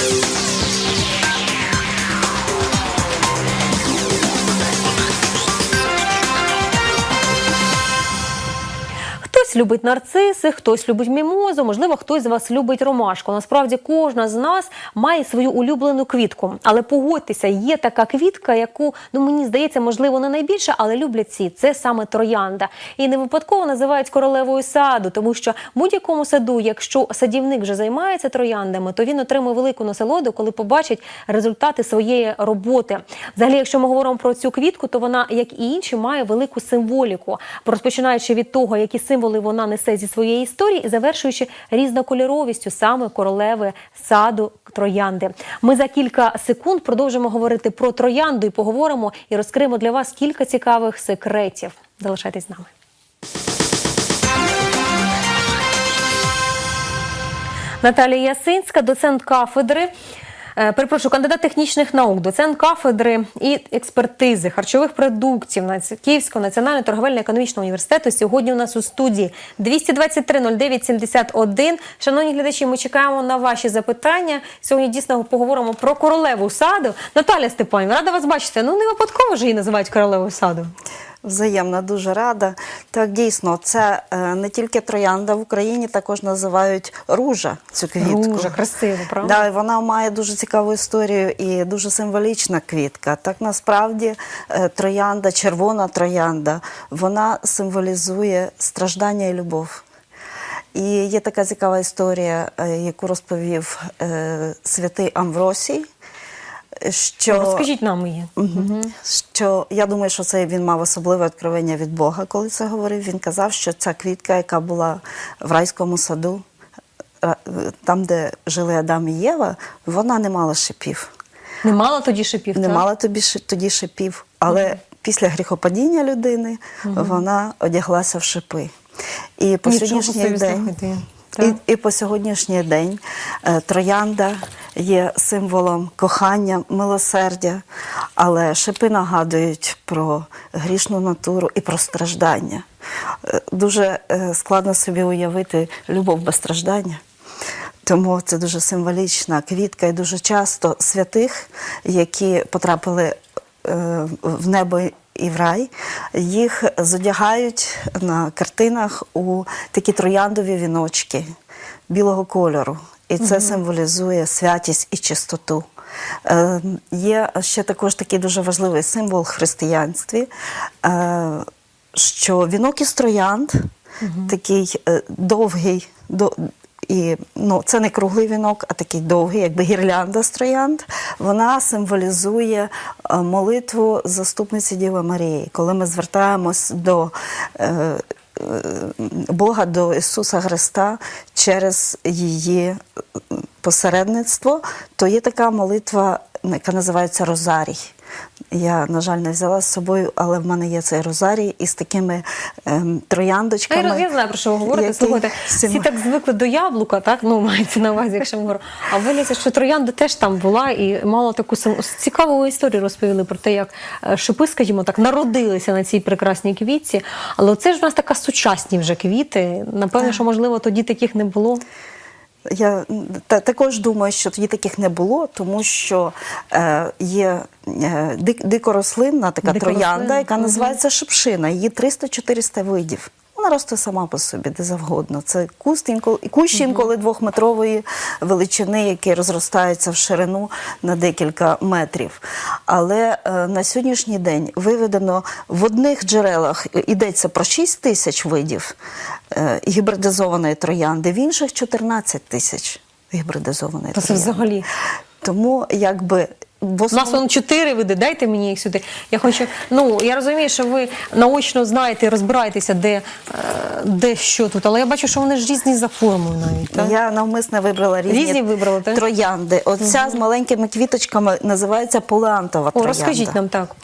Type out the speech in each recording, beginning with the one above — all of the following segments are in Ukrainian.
Thank you. Хтось любить нарциси, хтось любить мімозу, можливо, хтось з вас любить ромашку. Насправді кожна з нас має свою улюблену квітку. Але погодьтеся, є така квітка, яку ну мені здається, можливо, не найбільше, але люблять всі. Це саме троянда. І не випадково називають королевою саду, тому що будь-якому саду, якщо садівник вже займається трояндами, то він отримує велику насолоду, коли побачить результати своєї роботи. Взагалі, якщо ми говоримо про цю квітку, то вона, як і інші, має велику символіку, розпочинаючи від того, які символи вона несе зі своєї історії, і завершуючи різнокольоровістю саме королеви саду троянди. Ми за кілька секунд продовжимо говорити про троянду і поговоримо і розкриємо для вас кілька цікавих секретів. Залишайтесь з нами. Наталія Ясинська, доцент кафедри. Е, Перепрошую, кандидат технічних наук, доцент кафедри і експертизи харчових продуктів Наці- Київського національного торговельно-економічного університету. Сьогодні у нас у студії 223 09 71. Шановні глядачі, ми чекаємо на ваші запитання. Сьогодні дійсно поговоримо про королеву саду. Наталя Степанівна, рада вас бачити. Ну не випадково ж її називають королевою саду. Взаємно дуже рада. Так дійсно, це е, не тільки троянда в Україні, також називають ружа цю квітку. Ружа, красиво, правда? Да, вона має дуже цікаву історію і дуже символічна квітка. Так насправді е, троянда, червона троянда, вона символізує страждання і любов. І є така цікава історія, е, яку розповів святий Амвросій. Що Розкажіть нам її. Що я думаю, що це він мав особливе відкровення від Бога, коли це говорив. Він казав, що ця квітка, яка була в райському саду, е, там, де жили Адам і Єва, вона не мала шипів. Не мало тоді шипів. Не так? мала тобі тоді шипів. Але після гріхопадіння людини вона одяглася в шипи. І по сьогоднішній день. І, і по сьогоднішній день е, троянда є символом кохання, милосердя, але шипи нагадують про грішну натуру і про страждання. Е, Дуже е, складно собі уявити любов без страждання. Тому це дуже символічна квітка, і дуже часто святих, які потрапили в небо і в рай, їх зодягають на картинах у такі трояндові віночки білого кольору. І це символізує святість і чистоту. Е, є ще також такий дуже важливий символ в християнстві, е, що вінок із троянд, такий е, довгий, до, і ну, це не круглий вінок, а такий довгий, якби гірлянда з троянд. Вона символізує е, молитву заступниці Діви Марії, коли ми звертаємось до. е, е, Бога до Ісуса Христа через її посередництво, то є така молитва, яка називається Розарій. Я, на жаль, не взяла з собою, але в мене є цей розарій із такими ем, трояндочками. роз- я знаю, про що ви говорите. які Слухайте, всі так звикли до яблука, так? Ну, мається на увазі, якщо ми говоримо. А виявляється, що троянда теж там була і мала таку сам- цікаву історію розповіли про те, як е, шипи, скажімо так, народилися на цій прекрасній квітці. Але це ж у нас така сучасні вже квіти. Напевно, що можливо тоді таких не було. Я також думаю, що тоді таких не було, тому що е, є е, дикорослинна така Дикорослинна, троянда, яка називається шипшина. Її 300-400 видів. Вона росте сама по собі, де завгодно. Це куст інколи, кущ інколи двохметрової величини, який розростається в ширину на декілька метрів. Але е, на сьогоднішній день виведено в одних джерелах е, йдеться про 6 тисяч видів е, гібридизованої троянди, в інших 14 тисяч гібридизованої це троянди. взагалі. Тому якби в У нас основному- чотири види, дайте мені їх сюди. Я хочу, ну я розумію, що ви наочно знаєте і розбираєтеся, де, е, де що тут, але я бачу, що вони ж різні за формою навіть. Так? Я навмисно вибрала різні, Різні вибрали, так? троянди. Оця з маленькими квіточками називається полеантова О, троянда. розкажіть нам так.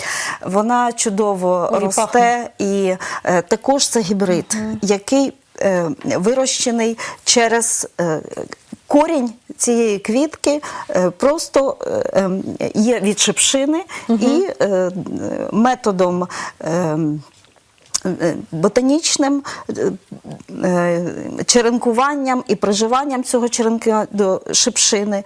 Вона чудово Ой, росте, і е, також це гібрид, який е, вирощений через е, корінь цієї квітки, е, просто е, ем, є від шипшини і е, методом. Е, ботанічним е, е, черенкуванням і приживанням цього черенка до шипшини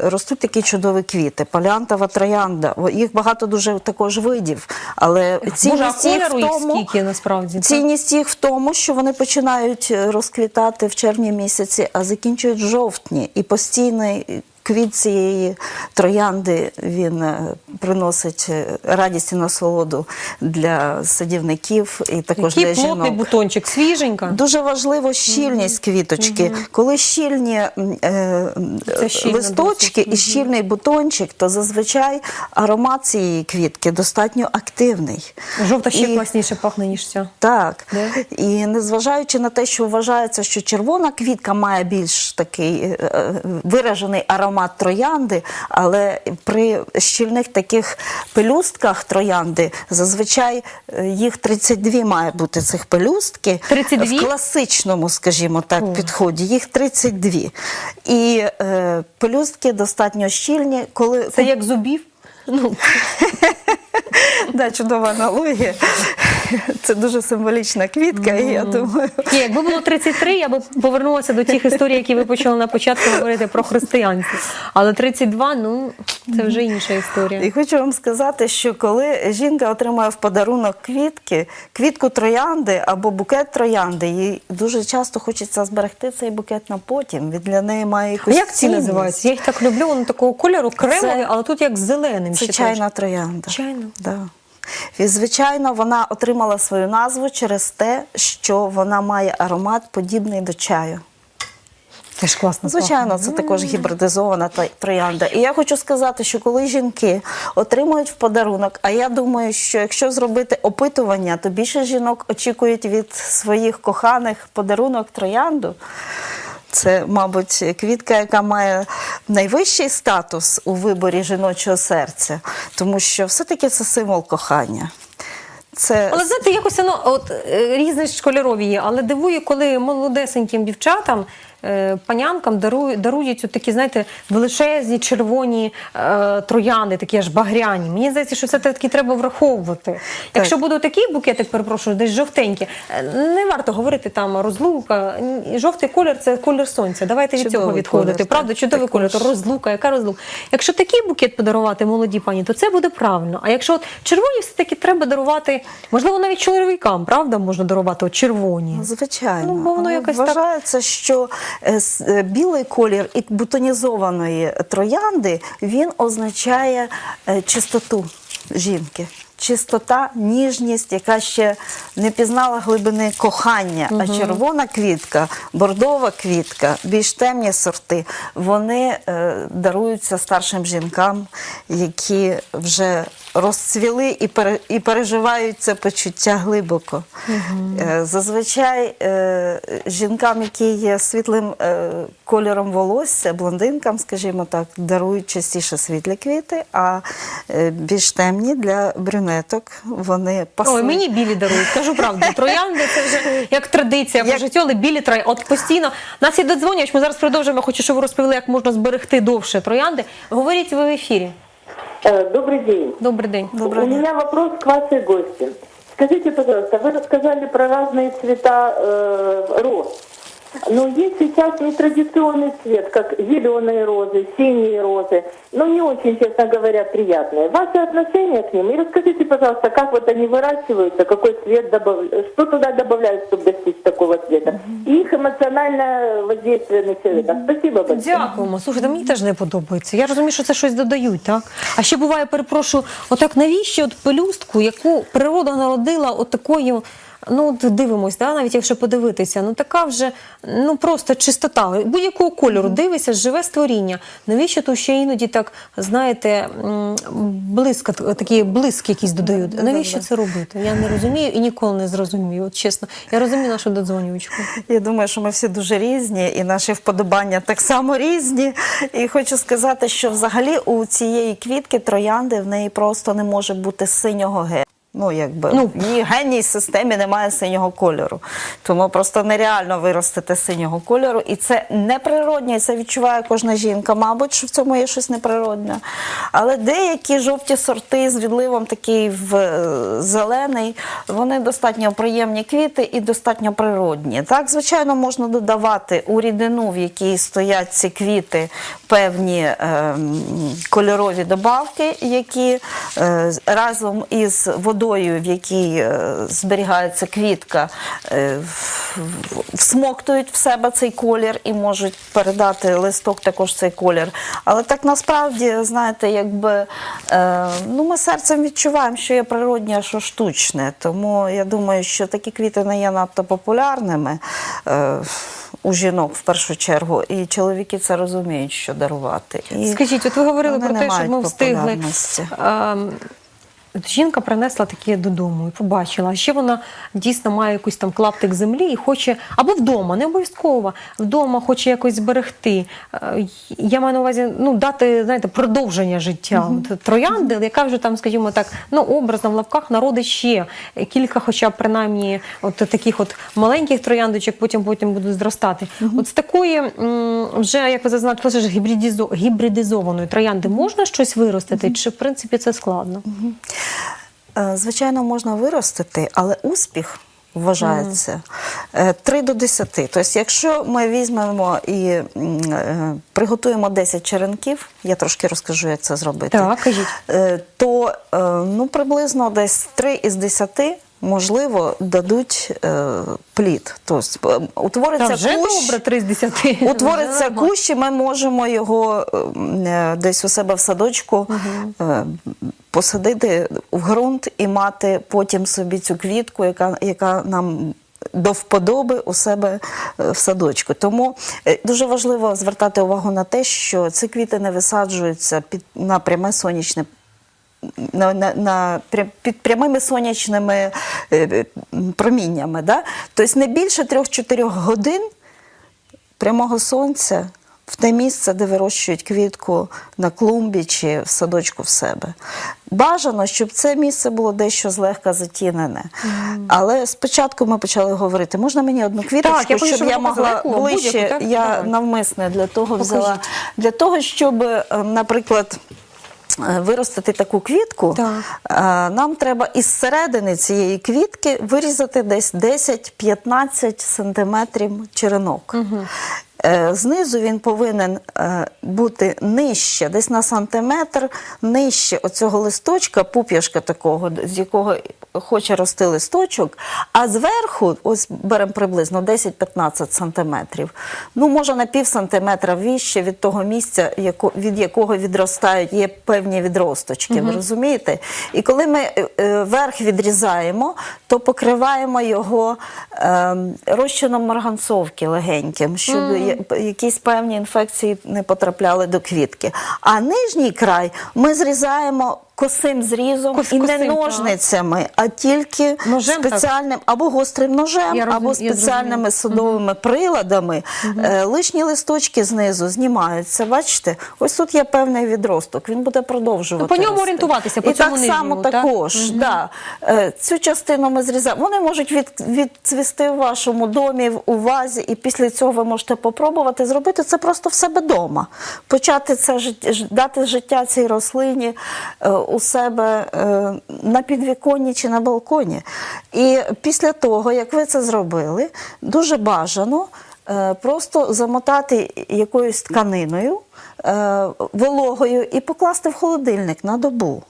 ростуть такі чудові квіти. Паліантова троянда. Їх багато дуже також видів, але цінність їх в їх тому, скільки насправді? Цінність їх в тому, що вони починають розквітати в червні місяці, а закінчують в жовтні. І постійний квіт цієї троянди він е, приносить е, радість і насолоду для садівників і також Який для плотний бутончик, свіженька. Дуже важливо щільність квіточки. Коли щільні е, листочки досить. і щільний бутончик, то зазвичай аромат цієї квітки достатньо активний. Жовта ще І- класніше пахне, ніж ця. так. Да? І незважаючи на те, що вважається, що червона квітка має більш такий е, е, виражений аромат троянди, але при щільних таких пелюстках троянди зазвичай е, їх 32 має бути цих пелюстки. 32? В класичному, скажімо так, підході їх 32. І е, пелюстки достатньо щільні, коли Це як зубів. Ну, да, чудова аналогія. Це дуже символічна квітка, і я думаю. ні, якби було 33, я б повернулася до тих історій, які ви почали на початку говорити про християнство. Але 32, ну це вже інша історія. І хочу вам сказати, що коли жінка отримує в подарунок квітки, квітку троянди або букет троянди, їй дуже часто хочеться зберегти цей букет на потім. Він для неї має А як ці називаються? Я їх так люблю, вони такого кольору кремові, Це- але тут як зеленим. Це чайна троянда. Чайна? Да. І, звичайно, вона отримала свою назву через те, що вона має аромат подібний до чаю. Теж класно. Звичайно, це також гібридизована троянда. І я хочу сказати, що коли жінки отримують в подарунок, а я думаю, що якщо зробити опитування, то більше жінок очікують від своїх коханих подарунок троянду. Це, мабуть, квітка, яка має найвищий статус у виборі жіночого серця, тому що все-таки це символ кохання. Це Але знаєте, якось воно от е, різні ж кольорові є, але дивує, коли молодесеньким дівчатам, панянкам дарують, дарують от такі, знаєте, величезні червоні е, трояни, такі аж багряні. Мені здається, що це таки треба враховувати. Якщо буде такий букетик, перепрошую, десь жовтенький, е, не варто говорити там розлука. Жовтий колір це колір сонця. Давайте від цього відходити. колір, Правда, так, чудовий колір, також. розлука, яка розлука. Якщо такий букет подарувати молодій пані, то це буде правильно. А якщо от червоні все-таки треба дарувати, можливо, навіть чоловікам, правда, можна дарувати от червоні. Звичайно, Ну, бо воно якось так- що е, е, білий колір і бутонізованої троянди він означає е, чистоту жінки. Чистота, ніжність, яка ще не пізнала глибини кохання. А червона квітка, бордова квітка, більш темні сорти, вони е, даруються старшим жінкам, які вже розцвіли і, пере, і переживають це почуття глибоко. Е, Зазвичай е, жінкам, які є світлим е, кольором волосся, блондинкам, скажімо так, дарують частіше світлі квіти, а більш темні для брюнеток вони пасують. Ой, мені білі дарують, кажу правду. Троянди це вже як традиція Як- життю, але білі троянди. От постійно. Нас є додзвонювач, ми зараз продовжуємо. Я хочу, щоб ви розповіли, як можна зберегти довше троянди. Говоріть ви в ефірі. Э, Добрый день. Добрий день. Доброго У дня. меня вопрос к вашей гости. Скажите, пожалуйста, вы рассказали про разные цвета э, роз. Но есть сейчас нетрадиционный цвет, как зеленые розы, синие розы, но не очень, честно говоря, приятные. Ваше отношение к ним? И расскажите, пожалуйста, как вот они выращиваются, какой цвет добавляют, что туда добавляют, чтобы достичь такого цвета, и их эмоциональное воздействие на человека. Спасибо большое. Дякуємо. Слухайте, мені теж не подобається. Я розумію, що це щось додають, так? А ще буває, перепрошую, отак навіщо от пелюстку, яку природа народила от такою. Ну, дивимось, да, навіть якщо подивитися, ну така вже ну просто чистота. Будь-якого кольору дивися, живе створіння. Навіщо то ще іноді так, знаєте, блиск, такі блиск якісь додають. Навіщо це робити? Я не розумію і ніколи не зрозумію. От чесно, я розумію нашу додзвонювачку. Я думаю, що ми всі дуже різні, і наші вподобання так само різні. І хочу сказати, що взагалі у цієї квітки троянди в неї просто не може бути синього геть. Ну, якби Ну. в генній системі немає синього кольору. Тому просто нереально виростити синього кольору. І це неприродне, і це відчуває кожна жінка. Мабуть, що в цьому є щось неприродне. Але деякі жовті сорти з відливом такий в е, зелений, вони достатньо приємні квіти і достатньо природні. Так, звичайно, можна додавати у рідину, в якій стоять ці квіти, певні ем, кольорові добавки, які е, разом із водою, в якій е, зберігається квітка, е, всмоктують в себе цей колір і можуть передати листок також цей колір. Але так насправді, знаєте, якби ну, ми серцем відчуваємо, що є природнє, а що штучне. Тому я думаю, що такі квіти не є надто популярними. У жінок в першу чергу, і чоловіки це розуміють, що дарувати. І Скажіть, от ви говорили про те, щоб мають ми встигли. Жінка принесла таке додому і побачила. А ще вона дійсно має якийсь там клаптик землі і хоче, або вдома, не обов'язково, вдома хоче якось зберегти. Е, Я маю на увазі ну, дати знаєте, продовження життя. От Троянди, яка вже там, скажімо так, ну образно в лапках народить ще кілька, хоча б принаймні, от таких от маленьких трояндочок, потім потім будуть зростати. От з такої вже, як ви зазначили, ж гібридізо- гібридизованої троянди можна щось виростити, чи в принципі це складно? Е, Звичайно, можна виростити, але успіх вважається е, 3 до 10. Тобто, якщо ми візьмемо і е, приготуємо 10 черенків, я трошки розкажу, як це зробити, Так, кажіть. е, то е, ну, приблизно десь 3 із 10 можливо дадуть е, плід. Тобто е, утвориться Та вже кущ, добре, 3 з 10. Утвориться кущ, і ми можемо його е, десь у себе в садочку е, посадити в ґрунт і мати потім собі цю квітку, яка, яка нам. До вподоби у себе е, в садочку. Тому е, дуже важливо звертати увагу на те, що ці квіти не висаджуються під на пряме сонячне на, на, на, під прямими сонячними е, проміннями. Да? Тобто не більше 3-4 годин прямого сонця в те місце, де вирощують квітку на клумбі чи в садочку в себе. Бажано, щоб це місце було дещо злегка затінене. Але спочатку ми почали говорити, можна мені одну квіточку, Так, я щоб я могла ближче. Я навмисне для того взяла. Покажіть. Для того, щоб, е, наприклад, виростити таку квітку, Так. е, нам треба із середини цієї квітки вирізати десь 10-15 сантиметрів черенок. Угу. Знизу він повинен е, бути нижче, десь на сантиметр, нижче оцього листочка, пуп'яшка такого, з якого хоче рости листочок, а зверху, ось беремо приблизно 10-15 сантиметрів, ну може на пів сантиметра вище від того місця, від якого відростають, є певні відросточки, ви розумієте? І коли ми е, е, верх відрізаємо, то покриваємо його е, розчином марганцовки легеньким, щоб якісь певні інфекції не потрапляли до квітки. А нижній край ми зрізаємо косим зрізом Кос- і не косим, так. ножницями, а тільки Ножем, так? спеціальним або гострим ножем, Я або спеціальними садовими приладами. Е, Лишні листочки знизу знімаються. Бачите, ось тут є певний відросток. Він буде продовжувати. По ньому орієнтуватися, по і цьому так нижньому, само так? також. Да. Е, Цю частину ми зрізаємо. Вони можуть від, відцвісти в вашому домі, у вазі, і після цього ви можете попробувати зробити це просто в себе вдома. Почати це дати життя цій рослині е, у себе е, на підвіконні чи на балконі. І після того, як ви це зробили, дуже бажано. е, Просто замотати якоюсь тканиною, е, вологою і покласти в холодильник на добу.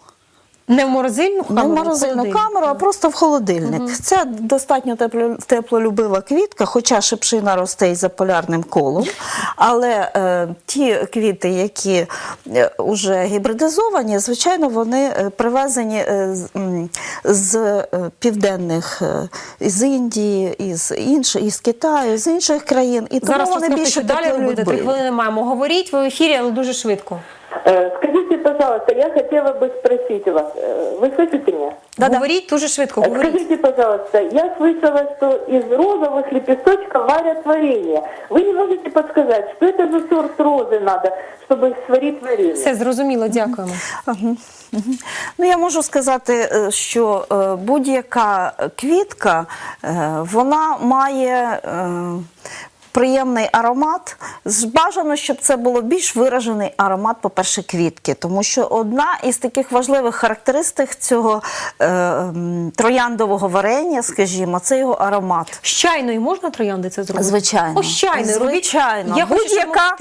Не в морозильну камеру, Не в морозильну камеру, а просто в холодильник. Це достатньо тепло, теплолюбива квітка, хоча шипшина росте і за полярним колом. Але е, ті квіти, які вже гібридизовані, звичайно, вони е, привезені е, з, з е, південних, е, із Індії, із інших, із Китаю, з інших країн. І тому Зараз вони більше далі ви будете. Три хвилини маємо говорити. Ви в ефірі, але дуже швидко. Э, Скажите, пожалуйста, я хотела бы спросить у вас, э, вы слышите меня? Да-да. Говоріть дуже швидко, говоріть. Скажите, пожалуйста, я слышала, что из розовых лепесточков варят варенье. Вы не можете подсказать, что это за сорт розы надо, чтобы сварить варенье? Все зрозуміло, дякуємо. Мгм. Мгм. Ну, я можу сказати, е, що е, будь-яка квітка, е, вона має е, приємний аромат. Бажано, щоб це було більш виражений аромат, по-перше, квітки, тому що одна із таких важливих характеристик цього е, трояндового варення, скажімо, це його аромат. З чайної можна троянди це зробити? Звичайно. О, з чайної робіть. Звичайно. Будь-яка,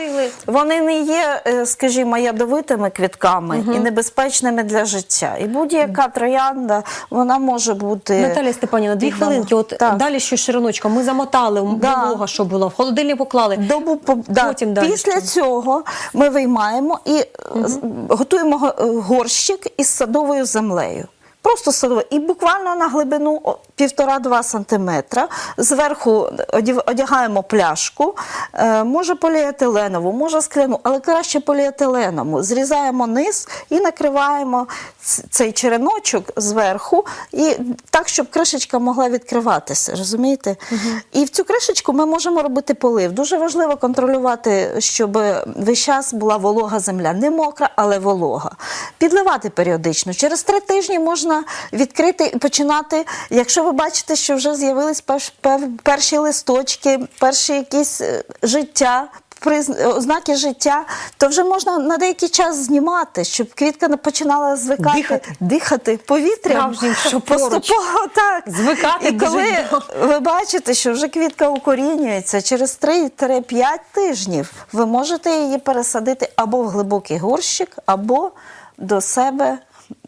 вони не є, е, скажімо, ядовитими квітками і небезпечними для життя. І будь-яка троянда, вона може бути... Наталія Степанівна, дві хвилинки. От Так. далі що шириночком. Ми замотали Да. волога, що було, в холодильник поклали. Добу по- да. Потім далі Після цього ми виймаємо і угу. готуємо е, горщик із садовою землею. Просто садовою. І буквально на глибину о, півтора-два сантиметра. Зверху одягаємо пляшку, е, може поліетиленову, може скляну, але краще поліетиленову. Зрізаємо низ і накриваємо цей череночок зверху, і так, щоб кришечка могла відкриватися. Розумієте? І в цю кришечку ми можемо робити полив. Дуже важливо контролювати, щоб весь час була волога земля. Не мокра, але волога. Підливати періодично. Через три тижні можна відкрити і починати. Якщо ви бачите, що вже з'явились перш- пер- перші листочки, перші якісь е, життя. Ознаки життя, то вже можна на деякий час знімати, щоб квітка починала звикати Дихати. дихати повітрям. Що. Поступово так. Звикати І коли довго. ви бачите, що вже квітка укорінюється через 3-5 тижнів, ви можете її пересадити або в глибокий горщик, або до себе е,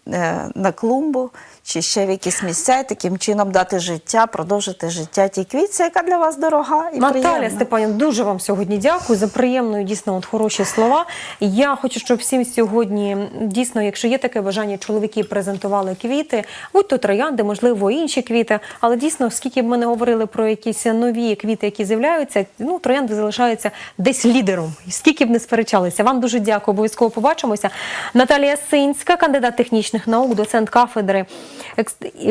на клумбу, чи ще в якісь місця, і таким чином дати життя, продовжити життя тій квітці, яка для вас дорога і Наталя приємна. Степанівна, дуже вам сьогодні дякую за приємну, і дійсно от хороші слова. Я хочу, щоб всім сьогодні дійсно, якщо є таке бажання, чоловіки презентували квіти, будь то троянди, можливо, інші квіти. Але дійсно, скільки б ми не говорили про якісь нові квіти, які з'являються, ну троянди залишаються десь лідером. Скільки б не сперечалися. Вам дуже дякую. Обов'язково побачимося. Наталія Синська, кандидат технічних наук, доцент кафедри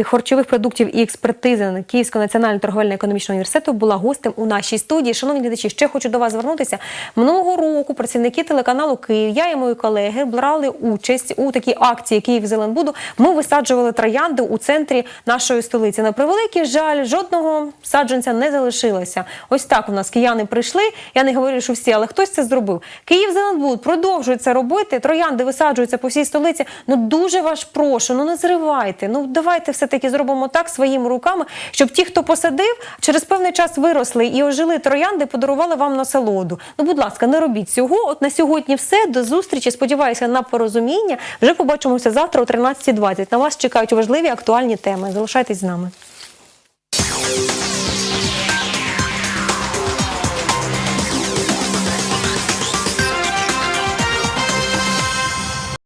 харчових продуктів і експертизи Київського національного торговельно-економічного університету, була гостем у нашій студії. Шановні глядачі, ще хочу до вас звернутися. Минулого року працівники телеканалу Київ, я і мої колеги брали участь у такій акції Київ Зеленбуду. Ми висаджували троянди у центрі нашої столиці. На превеликий жаль, жодного саджанця не залишилося. Ось так у нас кияни прийшли. Я не говорю, що всі, але хтось це зробив. Київ Зеленбуд продовжує це робити. Троянди висаджуються по всій столиці. Ну дуже вас прошу, ну не зривайте. Ну давайте все таки зробимо так своїми руками, щоб ті, хто посадив, через певний час виросли і ожили троянди, подарували вам насолоду. Ну, будь ласка, не робіть цього. От на сьогодні все. До зустрічі. Сподіваюся на порозуміння. Вже побачимося завтра о 13.20. На вас чекають важливі актуальні теми. Залишайтесь з нами.